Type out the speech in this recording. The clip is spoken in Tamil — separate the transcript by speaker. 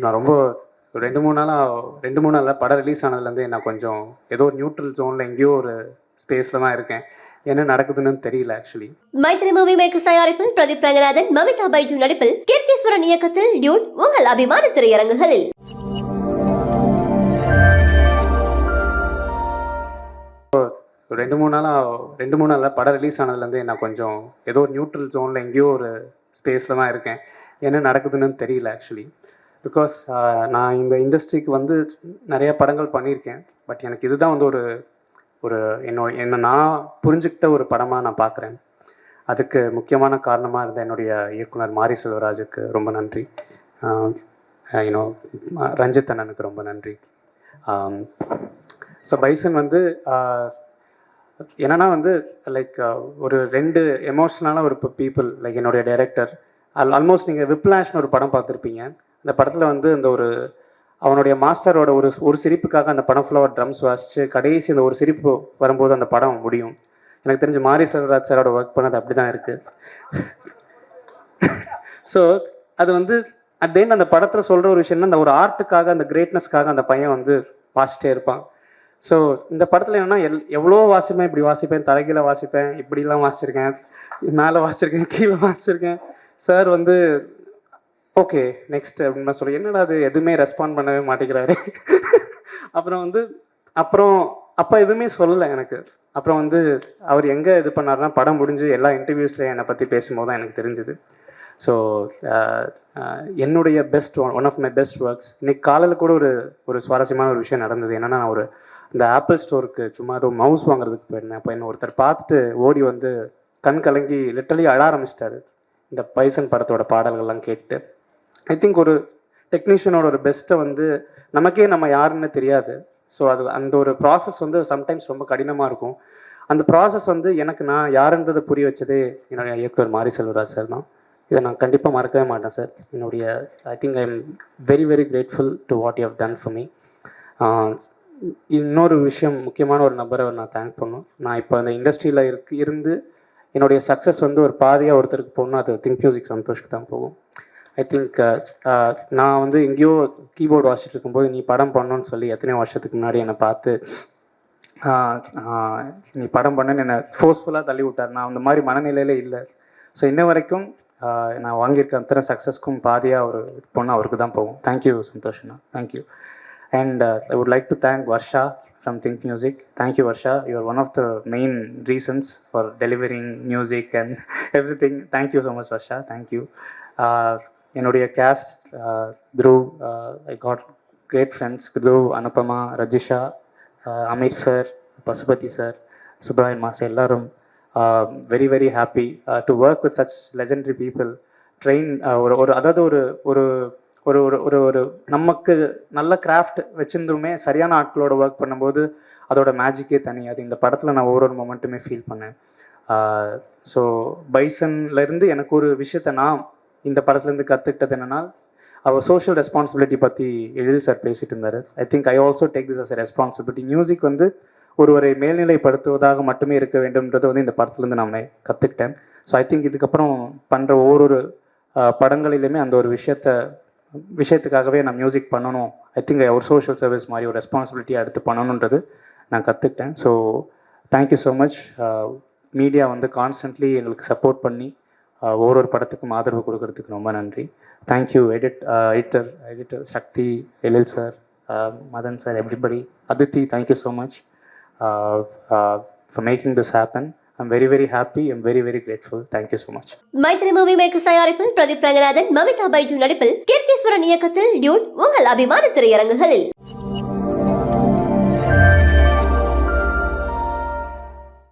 Speaker 1: நான் ரொம்ப ரெண்டு மூணு நாளாக ரெண்டு மூணு நாளில் படம் ரிலீஸ் ஆனதுலேருந்து நான் கொஞ்சம் ஏதோ ஒரு நியூட்ரல் ஜோனில் எங்கேயோ ஒரு ஸ்பேஸில் தான் இருக்கேன். என்ன நடக்குதுன்னு தெரியல ஆக்சுவலி
Speaker 2: மைத்ரி மூவி மேக்கர்ஸ் தயாரிப்பில் பிரதீப் ரங்கநாதன் மமிதா பைஜு நடிப்பில் கீர்த்தீஸ்வரன் இயக்கத்தில் டியூட் உங்கள் அபிமான திரையரங்குகளில்.
Speaker 1: ரெண்டு மூணு நாளாக ரெண்டு மூணு நாளில் படம் ரிலீஸ் ஆனதுலேருந்து நான் கொஞ்சம் ஏதோ ஒரு நியூட்ரல் ஜோனில் எங்கேயோ ஒரு ஸ்பேஸில் தான் இருக்கேன். என்ன நடக்குதுன்னு தெரியல ஆக்சுவலி பிகாஸ் uh, நான் இந்த இண்டஸ்ட்ரிக்கு வந்து நிறைய படங்கள் பண்ணியிருக்கேன். பட் எனக்கு இதுதான் வந்து ஒரு ஒரு என்னோட என்னை நான் புரிஞ்சுக்கிட்ட ஒரு படமாக நான் பார்க்குறேன். அதுக்கு முக்கியமான காரணமாக இருந்த என்னுடைய இயக்குனர் மாரி செல்வராஜுக்கு ரொம்ப நன்றி. யூனோ ரஞ்சித் அண்ணனுக்கு ரொம்ப நன்றி. ஸோ பைசன் வந்து என்னென்னா என்னன்னா வந்து லைக் ஒரு ரெண்டு எமோஷ்னலான ஒரு பீப்புள் லைக் என்னுடைய டைரக்டர் அல் ஆல்மோஸ்ட் நீங்கள் விப்லாஷ்னு ஒரு படம் பார்த்துருப்பீங்க. அந்த படத்தில் வந்து அந்த ஒரு அவனுடைய மாஸ்டரோட ஒரு ஒரு சிரிப்புக்காக அந்த படம் ஃபுல்லாக ட்ரம்ஸ் வாசிச்சு கடைசி அந்த ஒரு சிரிப்பு வரும்போது அந்த படம் முடியும். எனக்கு தெரிஞ்சு மாரி செல்வராஜ் சாரோட ஒர்க் பண்ணது அப்படி தான் இருக்குது ஸோ அது வந்து அட் தென் அந்த படத்தில் சொல்கிற ஒரு விஷயம்னா அந்த ஒரு ஆர்ட்டுக்காக அந்த கிரேட்னஸ்க்காக அந்த பையன் வந்து வாசிச்சிட்டே இருப்பான். ஸோ இந்த படத்தில் என்னென்னா எல் எவ்வளோ வாசிப்பேன் இப்படி வாசிப்பேன் தலைகீழ வாசிப்பேன் இப்படிலாம் வாசிச்சிருக்கேன் மேலே வாசிச்சிருக்கேன் கீழே வாசிச்சிருக்கேன். சார் வந்து ஓகே நெக்ஸ்ட் அப்படின்னு சொல்லி என்னடா அது எதுவுமே ரெஸ்பாண்ட் பண்ணவே மாட்டேங்கிறாரு. அப்புறம் வந்து அப்புறம் அப்போ எதுவுமே சொல்லலை எனக்கு. அப்புறம் வந்து அவர் எங்கே இது பண்ணாருன்னா படம் முடிஞ்சு எல்லா இன்டர்வியூஸில் என்னை பற்றி பேசும்போது தான் எனக்கு தெரிஞ்சுது. ஸோ என்னுடைய best one of my best works இன்னைக்கு காலையில் கூட ஒரு ஒரு சுவாரஸ்யமான ஒரு விஷயம் நடந்தது. என்னென்னா நான் ஒரு இந்த ஆப்பிள் ஸ்டோருக்கு சும்மா ஏதோ மவுஸ் வாங்குறதுக்கு போயிருந்தேன். அப்போ என்ன ஒருத்தர் பார்த்துட்டு ஓடி வந்து கண் கலங்கி லிட்டலி அழ ஆரம்பிச்சிட்டாரு. இந்த பைசன் படத்தோட பாடல்கள்லாம் கேட்டு ஐ திங்க் ஒரு டெக்னீஷியனோட ஒரு பெஸ்ட்டை வந்து நமக்கே நம்ம யாருன்னு தெரியாது. ஸோ அது அந்த ஒரு ப்ராசஸ் வந்து சம்டைம்ஸ் ரொம்ப கடினமாக இருக்கும். அந்த ப்ராசஸ் வந்து எனக்கு நான் யாருன்றதை புரிய வச்சதே என்னுடைய இயக்குனர் மாரி செல்வராஜ் சார் தான். இதை நான் கண்டிப்பாக மறக்கவே மாட்டேன் சார் என்னுடைய I think I am very very grateful to what you have done for me இன்னொரு விஷயம் முக்கியமான ஒரு நபரை நான் தேங்க் பண்ணணும் நான் இப்போ அந்த இண்டஸ்ட்ரியில் இருக்கு இருந்து என்னுடைய சக்ஸஸ் வந்து ஒரு பாதியாக ஒருத்தருக்கு போகணும் அது திங்க் மியூசிக் சந்தோஷ்க்கு தான் போகும். ஐ திங்க் uh, uh, நான் வந்து எங்கேயோ கீபோர்டு வாசிட்டு இருக்கும்போது நீ படம் பண்ணணும்னு சொல்லி எத்தனையோ வருஷத்துக்கு முன்னாடி என்னை பார்த்து நீ படம் பண்ணுன்னு என்னை ஃபோர்ஸ்ஃபுல்லாக தள்ளி விட்டார். நான் அந்த மாதிரி மனநிலையில் இல்லை. ஸோ இன்ன வரைக்கும் நான் வாங்கியிருக்க அத்தனை சக்ஸஸ்க்கும் பாதியாக ஒரு பொண்ணு அவருக்கு தான் போகும் thank you சந்தோஷண்ணா. Thank you and I would like to thank Varsha from Think Music thank you Varsha you are one of the main reasons for delivering music and everything thank you so much Varsha thank you என்னுடைய cast Dhruv I got great friends Dhruv Anupama Rajisha Ameer sir Pasupathi sir Subrayan master எல்லாரும் very very happy to work with such legendary people train ஒரு ஒரு அதாவது ஒரு ஒரு ஒரு ஒரு ஒரு ஒரு நமக்கு நல்ல கிராஃப்ட் வச்சிருந்துமே சரியான ஆட்களோட ஒர்க் பண்ணும்போது அதோட மேஜிக்கே தனி. அது இந்த படத்தில் நான் ஒவ்வொரு மொமெண்ட்டுமே ஃபீல் பண்ணேன். Uh, ஸோ பைசன்லேருந்து எனக்கு ஒரு விஷயத்தை நான் இந்த படத்துலேருந்து கற்றுக்கிட்டது என்னென்னா அவர் சோஷியல் ரெஸ்பான்சிபிலிட்டி பற்றி எழில் சார் பேசிட்டு இருந்தார் I think I also take this as a responsibility music வந்து ஒருவரை மேல்நிலைப்படுத்துவதாக மட்டுமே இருக்க வேண்டும்ன்றது வந்து இந்த படத்துலேருந்து நான் கற்றுக்கிட்டேன் ஸோ ஐ திங்க் இதுக்கப்புறம் பண்ணுற ஒவ்வொரு படங்களிலுமே அந்த ஒரு விஷயத்த விஷயத்துக்காகவே நான் மியூசிக் பண்ணணும். ஐ திங்க் ஒரு சோஷியல் சர்வீஸ் மாதிரி ஒரு ரெஸ்பான்சிபிலிட்டி எடுத்து பண்ணணுன்றது நான் கற்றுக்கிட்டேன் so thank you so much media வந்து கான்ஸ்டன்ட்லி எங்களுக்கு சப்போர்ட் பண்ணி ஒரு ஒரு படத்துக்கும் ஆதரவு கொடுக்கறதுக்கு ரொம்ப நன்றி. Thank you edit editor editor Sakthi Ezhil sir Madhan sir everybody Aditi thank you so much for making this happen I'm very very happy I'm very very grateful thank you so much
Speaker 2: Mythri movie makers தயாரிப்பில் பிரதீப் ரங்கநாதன் மமிதா பைஜு நடிப்பில் கீர்த்தீஸ்வரன் இயக்கத்தில் டியூட் உங்கள் அபிமான திரையரங்குகளில்.